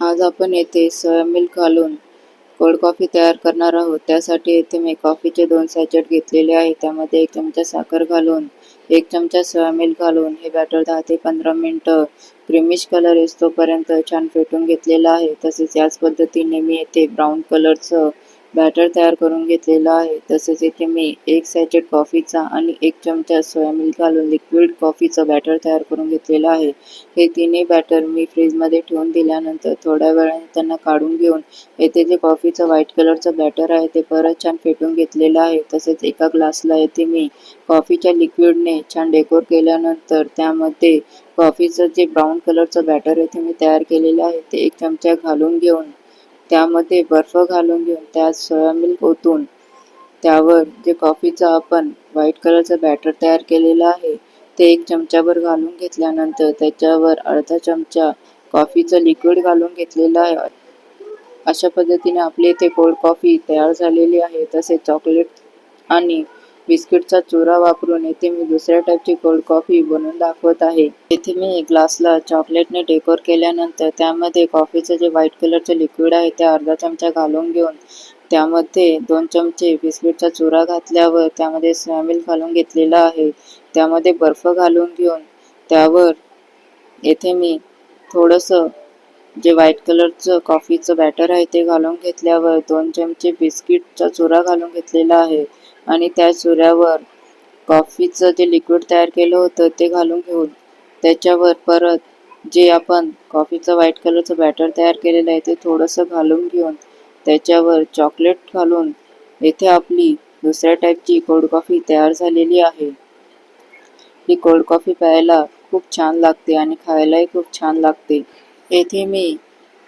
आज आपण येथे सोया मिल्क घालून कोल्ड कॉफी तयार करणार आहोत. त्यासाठी येथे मी कॉफीचे दोन सॅचेट घेतलेले आहे. त्यामध्ये एक चमचा साखर घालून एक चमचा सोया मिल्क घालून हे बॅटर दहा ते पंधरा मिनटं क्रीमिश कलर येतोपर्यंत छान फेटून घेतलेलं आहे. तसेच याच पद्धतीने मी येथे ब्राऊन कलरचं बॅटर तयार करून घेतलेलं आहे. तसेच इथे मी एक सॅचेट कॉफीचा आणि एक चमचा सोया मिल्क घालून लिक्विड कॉफीचं बॅटर तयार करून घेतलेलं आहे. हे तिन्ही बॅटर मी फ्रीजमध्ये ठेवून दिल्यानंतर थोड्या वेळाने त्यांना काढून घेऊन येथे जे कॉफीचं व्हाईट कलरचं बॅटर आहे ते परत छान फेटून घेतलेलं आहे. तसेच एका ग्लासला येथे मी कॉफीच्या लिक्विडने छान डेकोर केल्यानंतर त्यामध्ये कॉफीचं जे ब्राऊन कलरचं बॅटर येथे मी तयार केलेलं आहे ते एक चमचा घालून घेऊन त्यामध्ये बर्फ घालून घेऊन त्यात सोया मिल्क ओतून त्यावर जे कॉफीचा आपण व्हाईट कलरचं बॅटर तयार केलेलं आहे ते एक चमचाभर घालून घेतल्यानंतर त्याच्यावर अर्धा चमचा कॉफीचं लिक्विड घालून घेतलेलं आहे. अशा पद्धतीने आपली इथे कोल्ड कॉफी तयार झालेली आहे तसेच चॉकलेट आणि बिस्किटचा चुरा वापरून येथे मी दुसऱ्या टाईपची कोल्ड कॉफी बनवून दाखवत आहे. येथे मी ग्लासला चॉकलेटने डेकोर केल्यानंतर त्यामध्ये कॉफीचं जे व्हाईट कलरचं लिक्विड आहे ते अर्धा चमचा घालून घेऊन त्यामध्ये दोन चमचे बिस्किटचा चुरा घातल्यावर त्यामध्ये सोयाबीन घालून घेतलेला आहे. त्यामध्ये बर्फ घालून घेऊन त्यावर येथे मी थोडंसं जे व्हाईट कलरचं कॉफीचं बॅटर आहे ते घालून घेतल्यावर दोन चमचे बिस्किटचा चुरा घालून घेतलेला आहे. आणि त्या चुऱ्यावर कॉफीचं जे लिक्विड तयार केलं होतं ते घालून घेऊन त्याच्यावर परत जे आपण कॉफीचं व्हाईट कलरचं बॅटर तयार केलेलं आहे ते थोडंसं घालून घेऊन त्याच्यावर चॉकलेट घालून येथे आपली दुसऱ्या टाईपची कोल्ड कॉफी तयार झालेली आहे. ही कोल्ड कॉफी प्यायला खूप छान लागते आणि खायलाही खूप छान लागते. येथे मी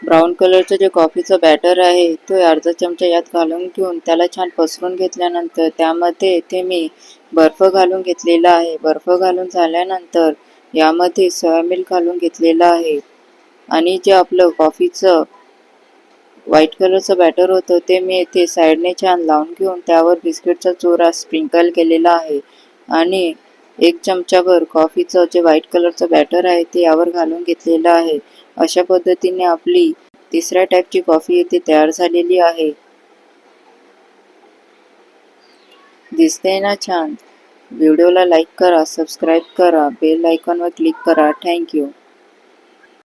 ब्राऊन कलरचं जे कॉफीचं बॅटर आहे तो अर्धा चमचा यात घालून घेऊन त्याला छान पसरून घेतल्यानंतर त्यामध्ये ते मी बर्फ घालून घेतलेला आहे. बर्फ घालून झाल्यानंतर यामध्ये सोया मिल्क घालून घेतलेलं आहे. आणि जे आपलं कॉफीचं व्हाईट कलरचं बॅटर होतं ते मी येथे साईडने छान लावून घेऊन त्यावर बिस्किटचा चोरा स्प्रिंकल केलेला आहे. आणि एक चमचाभर कॉफीचं जे व्हाईट कलरचं बॅटर आहे ते यावर घालून घेतलेलं आहे. अशा पद्धतीने आपली तिसऱ्या टाईपची कॉफी येथे तयार झालेली आहे. दिसते ना छान? व्हिडिओला लाईक करा सबस्क्राईब करा बेल आयकॉनवर क्लिक करा. थँक्यू